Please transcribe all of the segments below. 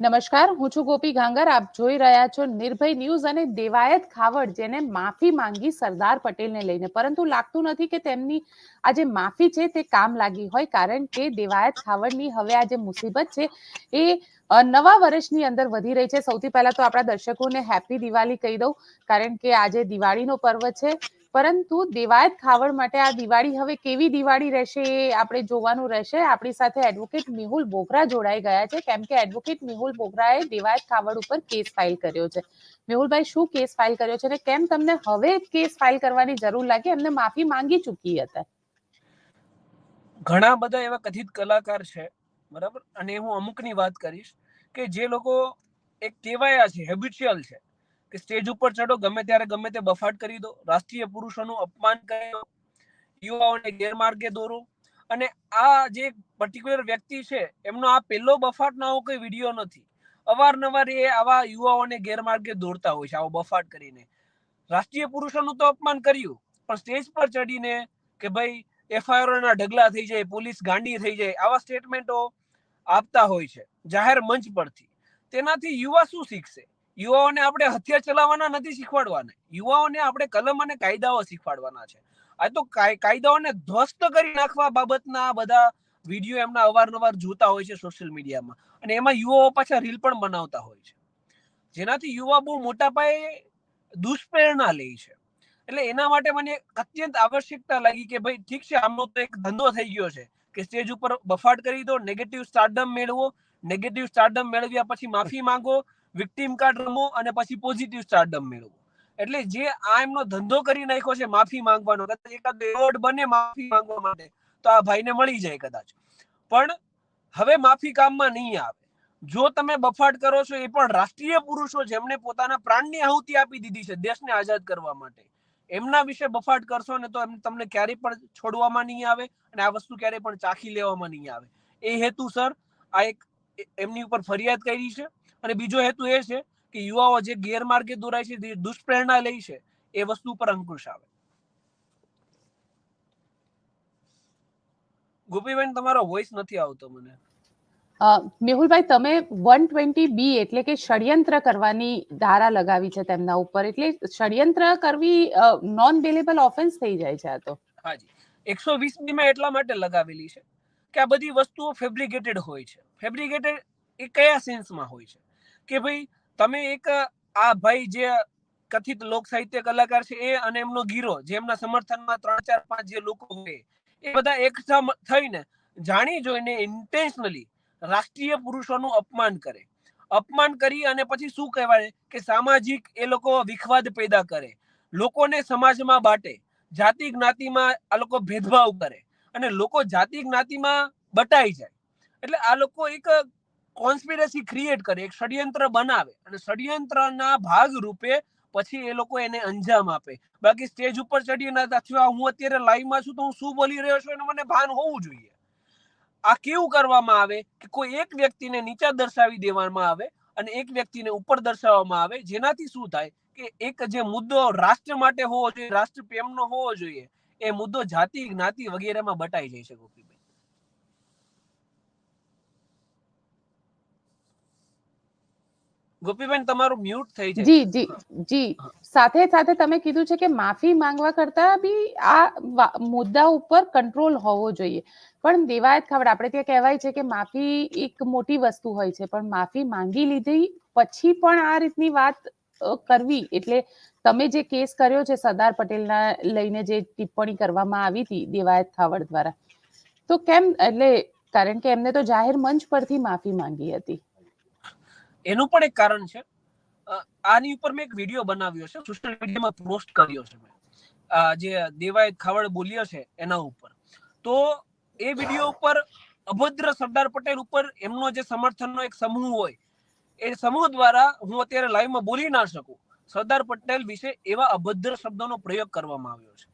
નમસ્કાર, હું છું ગોપી ગાંગર. આપ જોઈ રહ્યા છો નિર્ભય ન્યૂઝ અને દેવાયત ખાવડ, જેને માફી માંગી સરદાર પટેલને લઈને. પરંતુ લાગતું નથી કે તેમની આ જે માફી છે તે કામ લાગી હોય, કારણ કે દેવાયત ખાવડની હવે આ જે મુસીબત છે એ નવા વર્ષની અંદર વધી રહી છે. સૌથી પહેલા તો આપણા દર્શકોને હેપી દિવાળી કહી દઉં, કારણ કે આજે દિવાળીનો પર્વ છે. પરંતુ દેવાયત ખાવડ માટે આ દિવાળી હવે કેવી દિવાળી રહેશે એ આપણે જોવાનું રહેશે. આપણી સાથે એડવોકેટ મેહુલ બોગરા જોડાઈ ગયા છે. કેમ કે એડવોકેટ મેહુલ બોગરાએ દેવાયત ખાવડ ઉપર કેસ ફાઇલ કર્યો છે. મેહુલભાઈ, શું કેસ ફાઇલ કર્યો છે અને કેમ તમને હવે કેસ ફાઇલ કરવાની જરૂર લાગી? એમને માફી માંગી ચૂકી હતા. ઘણા બધા એવા કથિત કલાકાર છે, બરાબર? અને હું અમુકની વાત કરીશ કે જે લોકો એક કહેવાયા છે હેબિચ્યુઅલ છે. કે સ્ટેજ ઉપર ચડો ગમે ત્યારે ગમે તે બફાટ કરી દો. રાષ્ટ્રીય પુરુષોનું અપમાન કર્યો યુવાઓને ગેરમાર્ગે દોરો. અને આ જે પર્ટિક્યુલર વ્યક્તિ છે, એમનો આ પહેલો બફાટ આવો કોઈ વીડિયો નથી. અવારનવાર એ આવા યુવાઓને ગેરમાર્ગે દોરતા હોય છે, આવો બફાટ કરીને. રાષ્ટ્રીય પુરુષોનું તો અપમાન કર્યું. પણ સ્ટેજ પર ચડીને કે ભાઈ એફઆઈઆર ના ઢગલા થઈ જાય, પોલીસ ગાંડી થઈ જાય, આવા સ્ટેટમેન્ટો આપતા હોય છે, જાહેર મંચ પરથી. તેનાથી યુવા શું શીખશે? યુવાઓને આપણે હથિયાર ચલાવવાના નથી શીખવાડવાના. યુવાઓને આપણે કલમ અને કાયદાઓ શીખવાડવાના છે. આ તો કાય- કાયદાઓને ધ્વસ્ત કરી નાખવા બાબતના બધા વીડિયો એમના અવારનવાર જોતા હોય છે સોશિયલ મીડિયામાં. અને એમાં યુવાઓ પાછા રીલ પણ બનાવતા હોય છે. જેનાથી યુવા બહુ મોટા પાયે દુષ્પ્રેરણા લે છે. એટલે એના માટે મને અત્યંત આવશ્યકતા લાગી કે ભાઈ ઠીક છે, આમનો તો એક ધંધો થઈ ગયો છે કે સ્ટેજ ઉપર બફાટ કરી દો નેગેટિવ સ્ટારડમ મેળવો નેગેટિવ સ્ટારડમ મેળવ્યા પછી માફી માંગો વિક્ટીમ કાર્ડ રમો અને પછી પોઝિટિવ સ્ટારડમ મેળવો. એટલે જે આ એમનો ધંધો કરી નાખ્યો છે, માફી માંગવાનો, કદાચ એકાદ એવોર્ડ બને માફી માંગવા માટે, તો આ ભાઈને મળી જાય કદાચ. પણ હવે માફી કામમાં નહીં આવે. જો તમે બફાટ કરો છો, એ પણ રાષ્ટ્રીય પુરુષો જેમણે પોતાના પ્રાણની આહુતિ આપી દીધી છે, દેશને આઝાદ કરવા માટે. એમના વિશે બફાટ કરશો ને તો તમને ક્યારેય પણ છોડવામાં નહીં આવે અને આ વસ્તુ ક્યારેય પણ ચાખી લેવામાં નહીં આવે. એ હેતુ, સર, આ એક એમની ઉપર ફરિયાદ કરી છે. અને બીજો હેતુ એ છે કે યુવાઓ જે ગેરમાર્ગે દોરાય છે જે દુષ્પ્રેરણા લે છે એ વસ્તુ પર અંકુશ આવે. ગોપીબેન તમારો વોઇસ નથી આવતો મને. મેહુલભાઈ તમે વન ટ્વેન્ટી બી એટલે કે ષડયંત્ર કરવાની ધારા લગાવી છે તેમના ઉપર. એટલે ષડયંત્ર કરવી નોન બેલેબલ ઓફેન્સ થઈ જાય છે આ તો. હાજી. એકસો વીસમાં એટલા માટે લગાવેલી છે કે આ બધી વસ્તુઓ ફેબ્રિકેટેડ હોય છે. ફેબ્રિકેટેડ એ કયા સેન્સમાં હોય છે? કે ભાઈ તમે એક, આ ભાઈ જે કથિત લોક સાહિત્ય કલાકાર છે એ અને એમનો ગીરો, જે એમના સમર્થનમાં ત્રણ ચાર પાંચ જે લોકો હોય, એ બધા એકઠા થઈને જાણી જોઈને ઇન્ટેન્શનલી રાષ્ટ્રીય પુરુષોનું અપમાન કરે. અપમાન કરી અને પછી શું કહેવાય કે સામાજિક એ લોકો વિખવાદ પેદા કરે. લોકોને સમાજમાં બાટે, જાતિ જ્ઞાતિમાં આ લોકો ભેદભાવ કરે અને લોકો જાતિ જ્ઞાતિમાં બટાઈ જાય. એટલે આ લોકો એક કોન્સ્પિરસી ક્રિએટ કરે, એક ષડયંત્ર બનાવે અને ષડયંત્રના ભાગ રૂપે પછી એ લોકો એને અંજામ આપે. બાકી સ્ટેજ ઉપર ચડીને અથવા હું અત્યારે લાઈવમાં છું તો હું શું બોલી રહ્યો છું એનું મને ભાન હોવું જોઈએ. આ કેવું કરવામાં આવે કે કોઈ એક વ્યક્તિને નીચા દર્શાવી દેવામાં આવે અને એક વ્યક્તિને ઉપર દર્શાવવામાં આવે, જેનાથી શું થાય કે એક જે મુદ્દો રાષ્ટ્ર માટે હોવો જોઈએ, રાષ્ટ્ર પ્રેમનો હોવો જોઈએ, એ મુદ્દો જાતિ, જ્ઞાતિ વગેરેમાં બટાઈ જઈ છે ગોપીભાઈ ગોપીબેન, તમારું મ્યુટ થઈ છે જી જી જી. સાથે સાથે તમે કીધું છે કે માફી માંગવા કરતા બી આ મુદ્દા ઉપર કંટ્રોલ હોવો જોઈએ. પણ દેવાયત ખાવડ, આપણે ત્યાં કહેવાય છે કે માફી એક મોટી વસ્તુ હોય છે, પણ માફી માંગી લીધી પછી પણ આ રીતની વાત કરવી. એટલે તમે જે કેસ કર્યો છે સરદાર પટેલના લઈને જે ટિપ્પણી કરવામાં આવી હતી દેવાયત ખાવડ દ્વારા. તો કેમ, એટલે કારણ કે એમને તો જાહેર મંચ પરથી માફી માંગી હતી. એનું પણ એક કારણ છે. આની ઉપર મેં એક વીડિયો બનાવ્યો છે. સોશિયલ મીડિયામાં પોસ્ટ કર્યો છે મેં. જે દેવાય ખાવડ બોલ્યો છે એના ઉપર. તો એ વીડિયો ઉપર અભદ્ર સરદાર પટેલ ઉપર એમનો જે સમર્થનનો એક સમૂહ હોય, એ સમૂહ દ્વારા હું અત્યારે લાઈવમાં બોલી ના શકું. સરદાર પટેલ વિશે એવા અભદ્ર શબ્દોનો પ્રયોગ કરવામાં આવ્યો છે.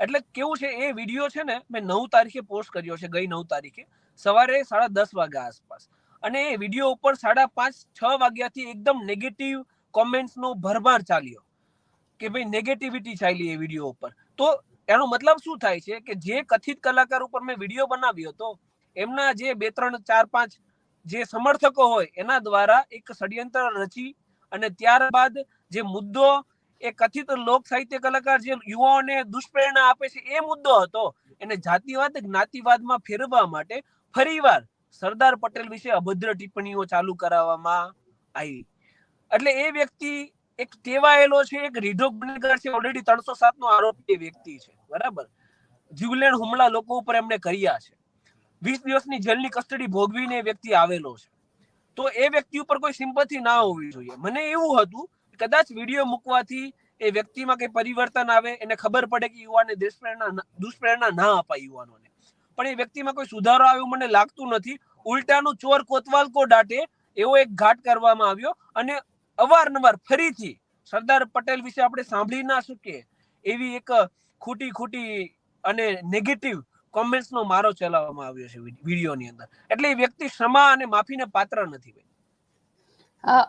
એટલે કેવું છે, એ વીડિયો છે ને મેં નવ તારીખે પોસ્ટ કર્યો છે, ગઈ નવ તારીખે. સવારે સાડા દસ વાગ્યા આસપાસ. અને વીડિયો ઉપર સાડા પાંચ, છ વાગ્યાથી એકદમ નેગેટિવ કોમેન્ટ્સનો ભરભાર ચાલ્યો કે ભાઈ નેગેટિવિટી ચાલી એ વીડિયો ઉપર. તો એનો મતલબ શું થાય છે કે જે કથિત કલાકાર ઉપર મેં વીડિયો બનાવ્યો હતો, એમના જે બે, ત્રણ, ચાર, પાંચ જે સમર્થકો હોય, એના દ્વારા એક ષડયંત્ર રચી અને ત્યારબાદ જે મુદ્દો એ કથિત લોક સાહિત્ય કલાકાર જે યુવાઓને દુષ્પ્રેરણા આપે છે એ મુદ્દો હતો, એને જાતિવાદ, જ્ઞાતિવાદમાં ફેરવવા માટે ફરીવાર સરદાર પટેલ વિશે અભદ્ર ટિપ્પણીઓ ચાલુ કરાવવામાં આવી. એટલે એ વ્યક્તિ એક ટેવાયેલો છે, એક રીઢો છે ઓલરેડી ત્રણસો સાત નો આરોપી એ વ્યક્તિ છે, બરાબર? જીવલેણ હુમલા લોકો ઉપર એમણે કર્યા છે. વીસ દિવસની જેલની કસ્ટડી ભોગવીને એ વ્યક્તિ આવેલો છે. તો એ વ્યક્તિ ઉપર કોઈ સિમ્પથી ના હોવી જોઈએ. મને એવું હતું કદાચ વીડિયો મૂકવાથી એ વ્યક્તિમાં કઈ પરિવર્તન આવે, એને ખબર પડે કે યુવાને દેશપ્રેરણા દુષ્પ્રેરણા ના અપાય યુવાનોને. પણ એ વ્યક્તિમાં કોઈ સુધારો આવ્યો મને લાગતું નથી. ઉલટાનું ચોર કોતવાલ કો દાટે એવો એક ઘાટ કરવામાં આવ્યો અને અવારનવાર ફરીથી સરદાર પટેલ વિશે આપણે સાંભળી ના શકીએ એવી એક ખોટી ખોટી અને નેગેટિવ કોમેન્ટ્સનો મારો ચલાવવામાં આવ્યો છે વિડીયોની અંદર. એટલે એ વ્યક્તિ ક્ષમા અને માફીને પાત્ર નથી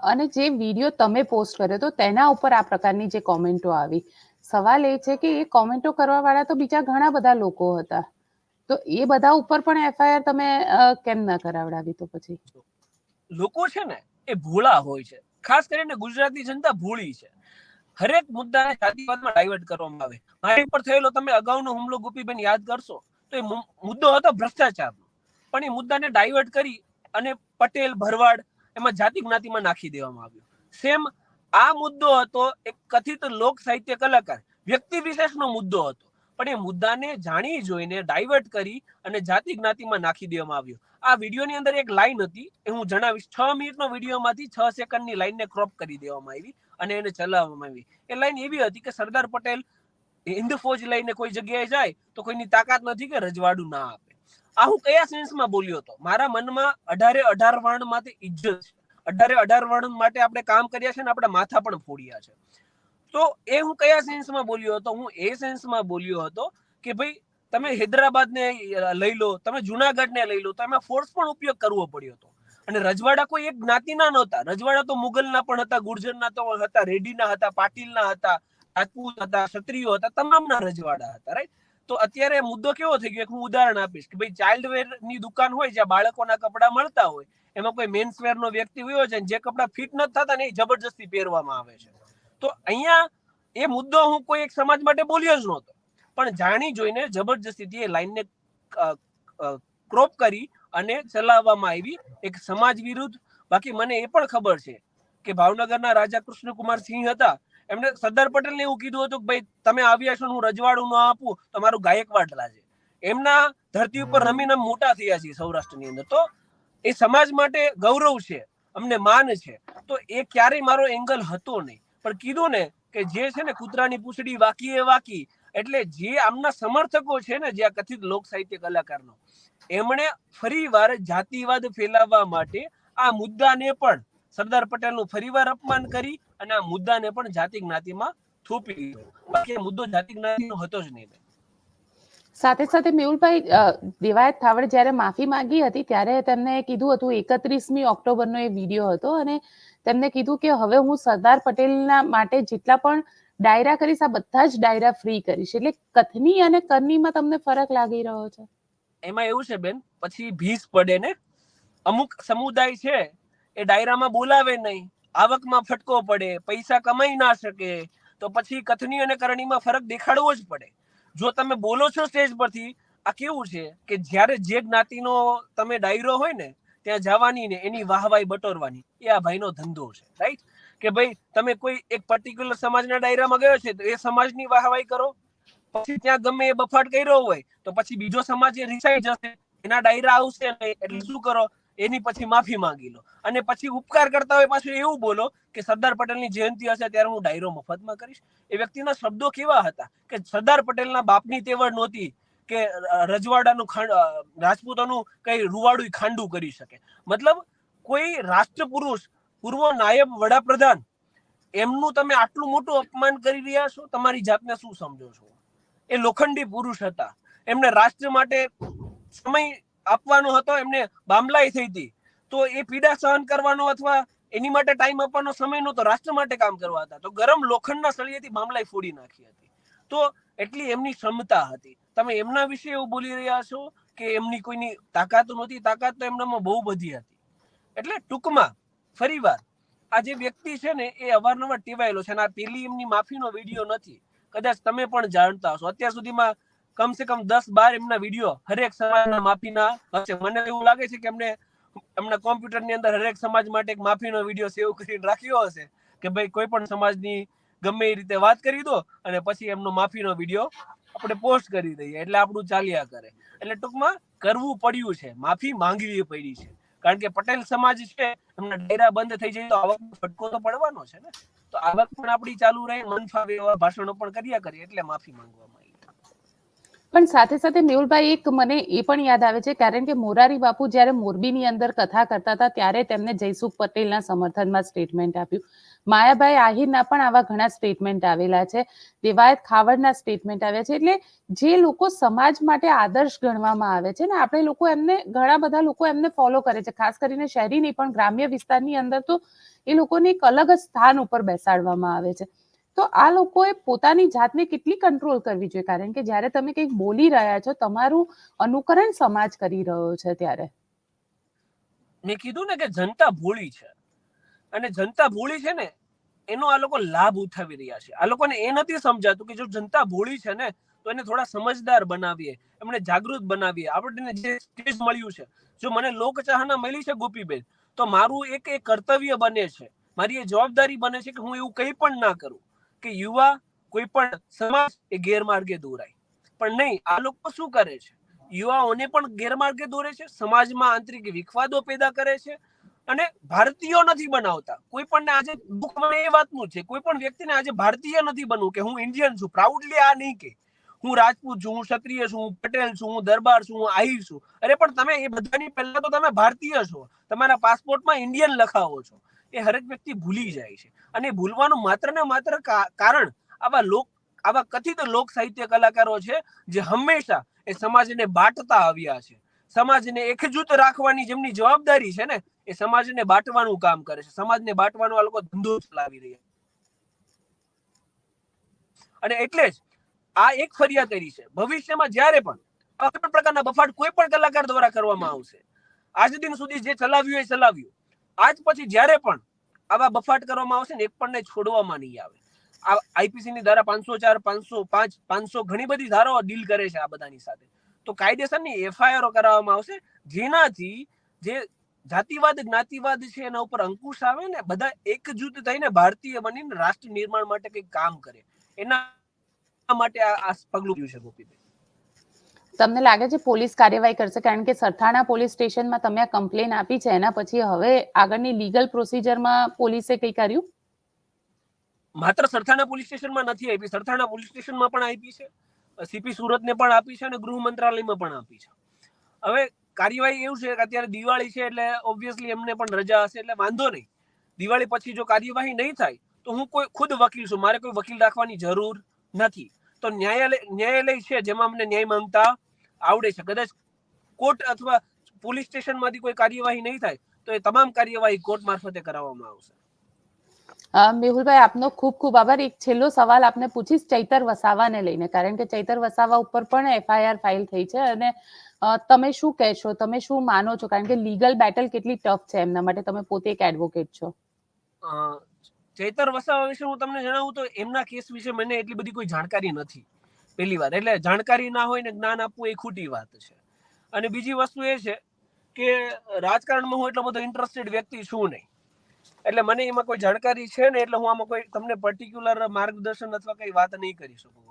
અને જે વીડિયો તમે પોસ્ટ કર્યો તો તેના ઉપર આ પ્રકારની જે કોમેન્ટો આવી. સવાલ એ છે કે એ કોમેન્ટો કરવા વાળા તો બીજા ઘણા બધા લોકો હતા. તો એ બધા ઉપર પણ એફઆઈઆર તમે કેમ ના કરાવડાવી તો પછી? લોકો છે ને, એ ભોળા હોય છે. ખાસ કરીને ગુજરાતી જનતા ભોળી છે. હરેક મુદ્દાને જાતિવાદમાં ડાયવર્ટ કરવામાં આવે. મારી ઉપર થયેલો તમે અગાઉનો હુમલો ગોપીબેન યાદ કરશો, તો એ મુદ્દો હતો ભ્રષ્ટાચારનો. પણ એ મુદ્દાને ડાયવર્ટ કરી અને પટેલ, ભરવાડ એમાં જાતિ જ્ઞાતિમાં નાખી દેવામાં આવ્યો. સેમ આ મુદ્દો હતો, એક કથિત લોક સાહિત્ય કલાકાર, વ્યક્તિ વિશેષનો મુદ્દો હતો. પણ એ મુદ્દાને જાણી જોઈને ડાયવર્ટ કરી અને જાતિ જ્ઞાતિમાં નાખી દેવામાં આવ્યો. આ વિડીયોની અંદર એક લાઈન હતી, એ હું જણાવીશ. છ મિનિટનો વિડીયોમાંથી છ સેકન્ડની લાઈનને ક્રોપ કરી દેવામાં આવી અને એને ચલાવવામાં આવી. એ લાઈન એવી હતી કે સરદાર પટેલ હિન્દ ફોજ લઈને કોઈ જગ્યાએ જાય તો કોઈની તાકાત નથી કે રજવાડું ના આપે. આ હું કયા સેન્સમાં બોલ્યો હતો? મારા મનમાં અઢારે અઢાર વર્ણ માટે ઇજ્જત છે. અઢારે અઢાર વર્ણ માટે આપણે કામ કર્યા છે ને આપણા માથા પણ ફોડ્યા છે. તો એ હું કયા સેન્સમાં બોલ્યો હતો? હું એ સેન્સમાં બોલ્યો હતો કે ભાઈ, તમે હૈદરાબાદને લઈ લો, તમે જુનાગઢને લઈ લો, તો એમાં ફોર્સ પણ ઉપયોગ કરવો પડ્યો હતો. અને રજવાડા કોઈ એક જ્ઞાતિના નહોતા. રજવાડા તો મુગલના પણ હતા, ગુર્જરના તો હતા રેડીના હતા, પાટીલના હતા, રાજપૂત હતા, ક્ષત્રિયો હતા, તમામના રજવાડા હતા રાઈટ તો અત્યારે મુદ્દો કેવો થઈ ગયો? એક હું ઉદાહરણ આપીશ કે ભાઈ ચાઇલ્ડ વેરની દુકાન હોય જ્યાં બાળકોના કપડાં મળતા હોય, એમાં કોઈ મેન્સ વેર નો વ્યક્તિ હોય છે જે કપડાં ફિટ નથી થતા ને એ જબરજસ્તી પહેરવામાં આવે છે. તો અહીંયા એ મુદ્દો હું કોઈ એક સમાજ માટે બોલ્યો જ નહોતો. પણ જાણી જોઈને જબરજસ્તીથી એ લાઈનને ક્રોપ કરી અને ચલાવવામાં આવી એક સમાજ વિરુદ્ધ. બાકી મને એ પણ ખબર છે કે ભાવનગરના રાજા કૃષ્ણકુમાર સિંહ હતા એમને સરદાર પટેલને એવું કીધું હતું કે ભાઈ તમે આવ્યા છો હું રજવાડું ન આપું તમારું ગાયકવાડ લાજે એમના ધરતી ઉપર રમીને મોટા થયા છે સૌરાષ્ટ્રની અંદર. તો એ સમાજ માટે ગૌરવ છે અમને માન છે. તો એ ક્યારેય મારો એંગલ હતો નહીં. પણ કીધું ને કે જે છે ને કૂતરાની પૂંછડી વાકી એ વાકી. એટલે જે આમના સમર્થકો છે ને, જે આ કથિત લોક સાહિત્ય કલાકારનો, એમણે ફરીવાર જાતિવાદ ફેલાવવા માટે આ મુદ્દાને પણ સરદાર પટેલનું ફરીવાર અપમાન કરી અને આ મુદ્દાને પણ જાતિ જ્ઞાતિમાં થોપી દીધો બાકી મુદ્દો જાતિ જ્ઞાતિનો હતો જ નહીં. સાથે સાથે મેહુલભાઈ દેવાયત થાવડ જ્યારે માફી માંગી હતી ત્યારે તેમને કીધું હતું, એકત્રીસમી ઓક્ટોબરનો એ વીડિયો હતો અને તેમને કીધું કે હવે હું સરદાર પટેલના માટે જેટલા પણ ડાયરા કરીશ, આ બધા જ ડાયરા ફ્રી કરીશ. એટલે કથની અને કરનીમાં તમને ફરક લાગી રહ્યો છે? એમાં એવું છે બેન, પછી ભીસ પડે ને? અમુક સમુદાય છે, એ ડાયરામાં બોલાવે નહીં, આવકમાં ફટકો પડે, પૈસા કમાઈ ના શકે, તો પછી કથની અને કરણીમાં ફરક દેખાડવો જ પડે. જો તમે બોલો છો સ્ટેજ પરથી, આ કેવું છે કે જ્યારે જે જ્ઞાતિનો તમે ડાયરો હોય ને, ત્યાં જવાની ને એની વાહવાઈ બટોરવાની, એ આ ભાઈનો ધંધો છે રાઈટ કે ભાઈ, તમે કોઈ એક પર્ટિક્યુલર સમાજના ડાયરામાં ગયો છે, તો એ સમાજની વાહવાઈ કરો. પછી ત્યાં ગમે એ બફાટ કર્યો હોય, તો પછી બીજો સમાજ એ રિસાઈ જશે. એના ડાયરા આવશે એટલે શું કરો? એની પછી માફી માંગી લો. અને પછી ઉપકાર કરતા હોય પાછું એવું બોલો કે સરદાર પટેલની જયંતિ હશે ત્યારે હું ડાયરો મફતમાં કરીશ. એ વ્યક્તિના શબ્દો કેવા હતા? કે સરદાર પટેલના બાપની તેવડ નહોતી કે રજવાડાનું ખાંડ રાજપૂતોનું કઈ રૂવાડું ખાંડું કરી શકે. મતલબ કોઈ રાષ્ટ્રપુરુષ, પૂર્વ નાયબ વડાપ્રધાન, એમનું તમે આટલું મોટું અપમાન કરી રહ્યા છો? તમારી જાતને શું સમજો છો? એ લોખંડી પુરુષ હતા. એમને રાષ્ટ્ર માટે સમય આપવાનો હતો, એમને બામલાઈ થઈ હતી. તો એ પીડા સહન કરવાનો અથવા એની માટે ટાઈમ આપવાનો સમય નહોતો, રાષ્ટ્ર માટે કામ કરવા હતા. તો ગરમ લોખંડના સળિયેથી મામલાઈ ફોડી નાખી હતી. તો એટલી એમની ક્ષમતા હતી. તમે એમના વિશે એવું બોલી રહ્યા છો કે એમની કોઈની તાકાત નહોતી? તાકાત તો એમનામાં બહુ બધી હતી. એટલે ટૂંકમાં ફરી વાર, આ જે વ્યક્તિ છે ને, એ અવારનવાર ટેવાયેલો છે અને આ પેલી એમની માફીનો વીડિયો નથી. કદાચ તમે પણ જાણતા હશો. અત્યાર સુધીમાં કમસે કમ દસ બાર એમના વીડિયો હરેક સમાજના માફીના હશે. મને એવું લાગે છે કે એમને એમના કોમ્પ્યુટરની અંદર હરેક સમાજ માટે એક માફીનો વીડિયો સેવ કરીને રાખ્યો હશે કે ભાઈ કોઈ પણ સમાજની ગમે એ રીતે વાત કરી દો અને પછી એમનો માફીનો વીડિયો આપણે પોસ્ટ કરી દઈએ. એટલે આપણું ચાલ્યા કરે. એટલે ટૂંકમાં કરવું પડ્યું છે. માફી માંગવી પડી છે. કારણ કે પટેલ સમાજ છે, એમના ડાયરા બંધ થઈ જાય તો આવક ફટકો તો પડવાનો છે ને. તો આવક પણ આપણી ચાલુ રહે મન ફાવે એવા ભાષણો પણ કર્યા કરીએ એટલે માફી માંગવામાં પણ સાથે સાથે મેહુલભાઈ, એક મને એ પણ યાદ આવે છે, કારણ કે મોરારી બાપુ જ્યારે મોરબીની અંદર કથા કરતા હતા, ત્યારે તેમને જયસુખ પટેલના સમર્થનમાં સ્ટેટમેન્ટ આપ્યું. માયાભાઈ આહિરના પણ આવા ઘણા સ્ટેટમેન્ટ આવેલા છે. દેવાયત ખાવડના સ્ટેટમેન્ટ આવ્યા છે. એટલે જે લોકો સમાજ માટે આદર્શ ગણવામાં આવે છે ને, આપણે લોકો એમને, ઘણા બધા લોકો એમને ફોલો કરે છે. ખાસ કરીને શહેરી નહીં પણ ગ્રામ્ય વિસ્તારની અંદર તો એ લોકોને એક અલગ જ સ્થાન ઉપર બેસાડવામાં આવે છે. તો આ લોકોએ પોતાની જાતને કેટલી કંટ્રોલ કરવી જોઈએ? કારણ કે જ્યારે તમે કંઈક બોલી રહ્યા છો, તમારું અનુકરણ સમાજ કરી રહ્યો છે ત્યારે. મેં કીધું ને કે જનતા ભોળી છે. અને જનતા ભોળી છે ને, એનો આ લોકો લાભ ઉઠાવી રહ્યા છે. આ લોકોને એ નથી સમજાતું કે જો જનતા ભોળી છે ને, તો એને થોડા સમજદાર બનાવીએ, એમને જાગૃત બનાવીએ. આપણને જે સ્ટેજ મળ્યું છે. જો મને લોકચાહના મળી છે, ગોપીબેન, તો મારું એક એ કર્તવ્ય બને છે. મારી એ જવાબદારી બને છે કે હું એવું કંઈ પણ ના કરું. કે યુવા કોઈ પણ સમાજ એ ગેરમાર્ગે દોરાય. પણ નહીં, આ લોકો શું કરે છે? યુવાઓને પણ ગેરમાર્ગે દોરે છે, સમાજમાં આંતરિક વિખવાદો પેદા કરે છે અને ભારતીયો નથી બનાવતા. કોઈ પણ આજે દુઃખ મને એ વાતનું છે, કોઈ પણ વ્યક્તિને આજે ભારતીય નથી બનવું કે હું ઇન્ડિયન છું, પ્રાઉડલી આ નહીં કે. હું રાજપૂત છું, હું ક્ષત્રિય છું, હું પટેલ છું, હું દરબાર છું, હું આહિર છું. અરે પણ તમે એ બધાની પહેલા તો તમે ભારતીય છો. તમારા પાસપોર્ટમાં ઇન્ડિયન લખાવો છો. એ હરેક વ્યક્તિ ભૂલી જાય છે. અને ભૂલવાનું માત્ર ને માત્ર કારણ આવા લોક, આવા કથિત લોક સાહિત્ય કલાકારો છે, જે હંમેશા એ સમાજને બાંટતા આવ્યા છે. સમાજને એકજૂથ રાખવાની જેમની જવાબદારી છે ને, એ સમાજને બાટવાનું કામ કરે છે. સમાજને બાટવાનો આ લોકો ધંધો ચલાવી રહ્યા અને એટલે જ આ એક ફરિયાદ કરી છે. ભવિષ્યમાં જ્યારે પણ કોઈ પ્રકારના બફાટ કોઈ પણ કલાકાર દ્વારા કરવામાં આવશે, આજ દિન સુધી જે ચલાવ્યું એ ચલાવ્યું. આજ પછી જ્યારે પણ આવા બફાટ કરવામાં આવશે ને એક પણ છોડવામાં નહીં આવે. આ આઈપીસી ની ધારા પાંચસો ચાર, પાંચસો પાંચ, પાંચસો ઘણી બધી ધારાઓ ડીલ કરે છે આ બધાની સાથે. તો કાયદેસરની એફઆઈઆરો કરાવવામાં આવશે, જેનાથી જે જાતિવાદ, જ્ઞાતિવાદ છે એના ઉપર અંકુશ આવે ને બધા એકજૂથ થઈને ભારતીય બનીને રાષ્ટ્ર નિર્માણ માટે કંઈક કામ કરે. એના માટે આ પગલું છે ગોપીભાઈ. તમને લાગે છે પોલીસ કાર્યવાહી કરશે? કારણ કે સરથાણા પોલીસ સ્ટેશનમાં તમે આ કમ્પ્લેન આપી છે, એના પછી હવે આગળની લીગલ પ્રોસિજરમાં પોલીસે કઈ કર્યું? માત્ર સરથાણા પોલીસ સ્ટેશનમાં નથી આપી, સરથાણા પોલીસ સ્ટેશનમાં પણ આપી છે, સીપી સુરતને પણ આપી છે અને ગૃહ મંત્રાલયમાં પણ આપી છે. હવે કાર્યવાહી એવું છે કે અત્યારે દિવાળી છે એટલે ઓબ્વિયસલી એમને પણ રજા હશે, એટલે વાંધો નહીં. દિવાળી પછી જો કાર્યવાહી નહીં થાય, તો હું કોઈ ખુદ વકીલ છું, મારે કોઈ વકીલ રાખવાની જરૂર નથી. તો ન્યાયાલય ન્યાયાલય છે, જેમાં અમને ન્યાય માંગતા આવડે છે. કદાચ કોર્ટ અથવા પોલીસ સ્ટેશનમાંથી કોઈ કાર્યવાહી નહીં થાય તો એ તમામ કાર્યવાહી કોર્ટ મારફતે કરાવવામાં આવશે. મેહુલભાઈ આપનો ખૂબ ખૂબ આભાર. એક છેલ્લો સવાલ આપને પૂછીશ ચૈતર વસાવાને લઈને કારણ કે ચૈતર વસાવા ઉપર પણ એફઆઈઆર ફાઇલ થઈ છે અને તમે શું કહેશો? તમે શું માનો છો? કારણ કે લીગલ બેટલ કેટલી ટફ છે એમના માટે તમે પોતે એક એડવોકેટ છો. ચૈતર વસાવા વિશે હું તમને જણાવું તો એમના કેસ વિશે મને એટલી બધી કોઈ જાણકારી નથી. પહેલી વાત. એટલે જાણકારી ના હોય ને જ્ઞાન આપવું એ ખોટી વાત છે. અને બીજી વસ્તુ એ છે કે રાજકારણમાં હું એટલો બધો ઇન્ટરેસ્ટેડ વ્યક્તિ છું નહીં. એટલે મને એમાં કોઈ જાણકારી છે ને એટલે હું આમાં કોઈ તમને પર્ટિક્યુલર માર્ગદર્શન અથવા કઈ વાત નહીં કરી શકું.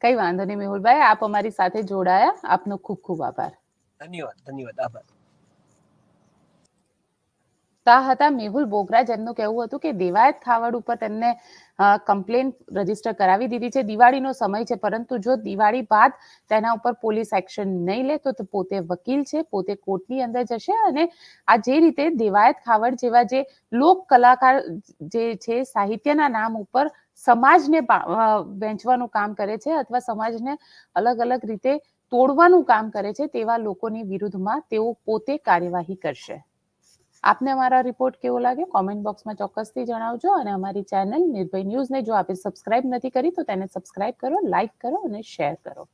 કઈ વાંધો નહીં મેહુલભાઈ આપ અમારી સાથે જોડાયા. આપનો ખૂબ ખૂબ આભાર. ધન્યવાદ ધન્યવાદ. આભાર. તો હતા. મેહુલ બોગરા જેમનું કહેવું હતું કે દેવાયત ખાવડ ઉપર તેમને કમ્પ્લેન રજિસ્ટર કરાવી દીધી છે. દિવાળીનો સમય છે, પરંતુ જો દિવાળી બાદ તેના ઉપર પોલીસ એક્શન નહીં લે, તો પોતે વકીલ છે, પોતે કોર્ટની અંદર જશે અને આ જે રીતે દેવાયત ખાવડ જેવા જે લોક કલાકાર જે છે, સાહિત્યના નામ ઉપર સમાજને વહેંચવાનું કામ કરે છે અથવા સમાજને અલગ અલગ રીતે તોડવાનું કામ કરે છે, તેવા લોકોની વિરુદ્ધમાં તેઓ પોતે કાર્યવાહી કરશે. આપને અમારા રિપોર્ટ કેવો લાગ્યો? કોમેન્ટ બોક્સમાં ચોક્કસથી જણાવજો અને અમારી ચેનલ નિર્ભય ન્યૂઝને જો આપે સબસ્ક્રાઇબ નથી કરી, તો તેને સબસ્ક્રાઇબ કરો લાઇક કરો અને શેર કરો.